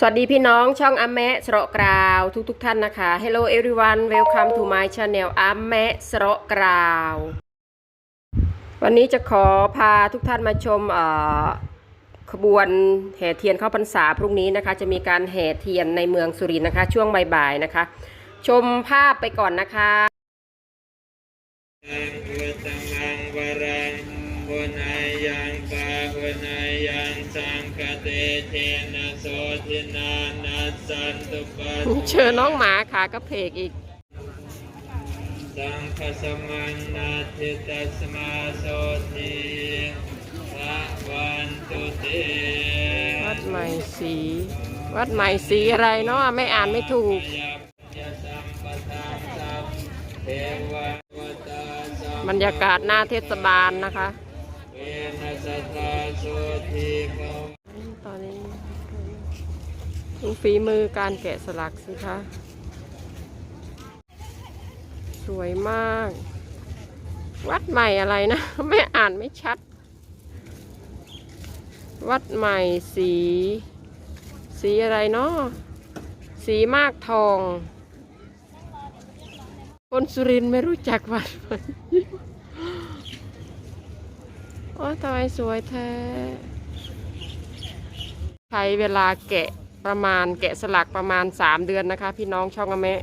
สวัสดีพี่น้องช่องอาแมะสระกราวทุกทุกท่านนะคะ Hello everyone welcome to my channel อาแมะสระกราว วันนี้จะขอพาทุกท่านมาชมขบวนแห่เทียนเข้าพรรษาพรุ่งนี้นะคะ จะมีการแห่เทียนในเมืองสุรินทร์นะคะ ช่วงบ่ายๆนะคะ ชมภาพไปก่อนนะคะ กเตเทนะโสทินานัสสันตุปัสเชิญน้องหมาขากระเพกอีก สังคสมันนาทิตัสมาโสทิภะวันตุเตวัดใหม่สี วัดใหม่สีอะไรเนาะไม่อ่านไม่ถูกยัพยสัมปทานสัพเทววตาสัมบรรยากาศหน้าเทศบาลนะคะเวนัสตตาโสทิภว ตอนนี้ ดูฝีมือการแกะสลักสิคะ สวยมาก วัดใหม่อะไรนะ ไม่อ่านไม่ชัด วัดใหม่สี สีอะไรเนาะสีมากทอง คนสุรินไม่รู้จักวัดมันโอ้ทำไมสวยแท้ ใช้เวลาแกะ ประมาณแกะสลักประมาณ3เดือนนะคะ พี่น้องช่องอเมะ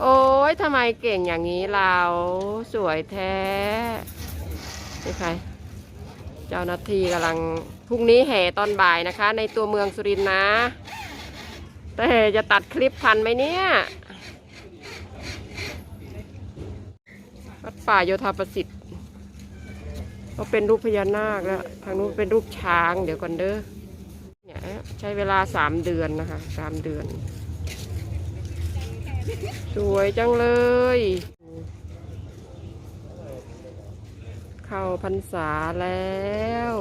โอ้ยทำไมเก่งอย่างนี้เราสวยแท้นี่ใครเจ้าหน้าที่กำลังพรุ่งนี้แห่ตอนบ่ายนะคะ ในตัวเมืองสุรินทร์นะ แต่จะตัดคลิปทันไหมเนี่ยวัดป่าโยธาประสิทธิ์ก็เป็นรูปพญานาคแล้วทางนู้นเป็นรูปช้างเดี๋ยวก่อนเด้อ ใช้เวลาสามเดือนนะคะสามเดือน สวยจังเลย เข้าพรรษาแล้ว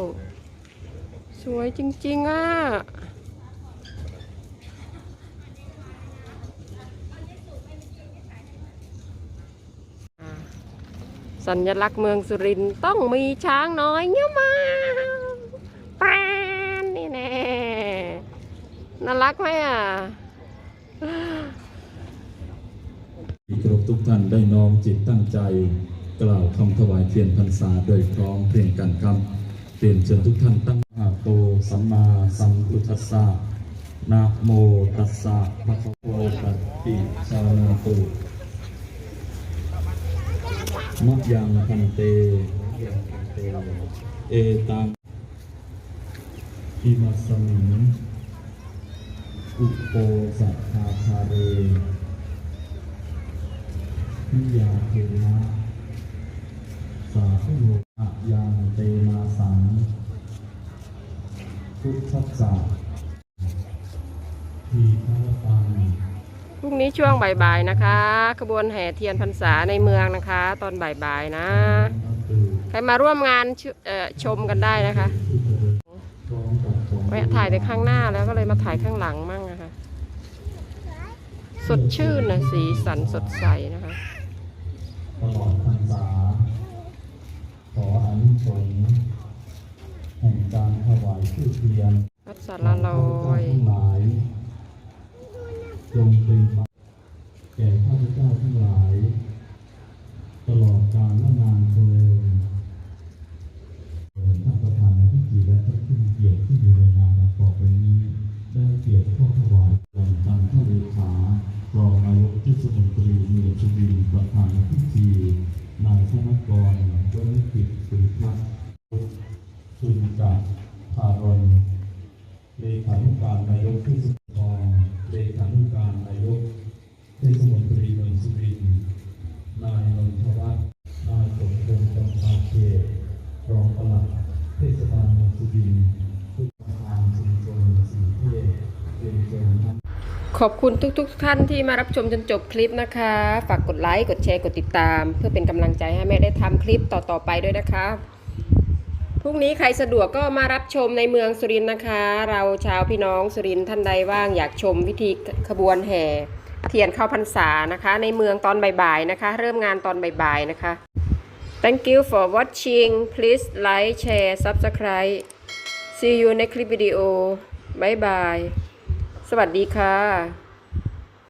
สวยจริง ๆ อะอ่าสัญลักษณ์เมืองสุรินทร์ต้องมีช้างน้อยเงี้ยมาปานนี่แน่ น่ารักไหมอะที่เคารพทุกท่านได้น้อมจิตตั้งใจ กล่าวคำถวายเทียนพรรษาโดยพร้อมเพรียงกันครับเรียนเชิญทุกท่านตั้งหาโตสัมมาสัมพุทธัสสะนะโมตัสสะภะคะวะโตตัสสิสาวนาตุมะยังพันเต เอตังอิมัสสมิง อุปโปสัทธาคาเรนิยาเทนะสาธุโลอะยังเตมาสังพุทธัสสะทีฆะตังพรุ่งนี้ช่วงบ่ายๆนะคะขบวนแห่เทียนพรรษาในเมืองนะคะ ตอนบ่ายๆนะอัตตุใครมาร่วมงานชเอ่อชมกันได้นะคะ แวะถ่ายแต่ข้างหน้าแล้วก็เลยมาถ่ายข้างหลังมั่งนะคะ สดชื่นนะสีสันสดใสนะคะตลอดพรรษาขออานิสงส์แห่งการถวายชื่อเทียนวัดสารลอยทั้งหลายจงเป็นธรรมแก่ข้าพเจ้าทั้งหลาย การนายกเทศบาลเลขานุการนายกเทศมนตรีเมืองสุรินทร์นายนนทวัฒน์นายสมพงษ์จำปาเขตรองปลัดเทศบาลเมืองสุรินทร์ผู้ประธานชุมชนสีเทพเรียนเชิญท่าขอบคุณทุกๆทท่านที่มารับชมจนจบคลิปนะคะ ฝากกดไลค์ กดแชร์ กดติดตาม เพื่อเป็นกำลังใจให้แม่ได้ทำคลิปต่อๆไปด้วยนะคะ พรุ่งนี้ใครสะดวกก็มารับชมในเมืองสุรินทร์นะคะ เราชาวพี่น้องสุรินทร์ท่านใดว่างอยากชมวิธีขบวนแห่เทียนเข้าพรรษานะคะ ในเมืองตอนบ่ายๆนะคะ เริ่มงานตอนบ่ายๆนะคะ Thank you for watching please like share subscribe see you next clip video bye bye สวัสดีค่ะ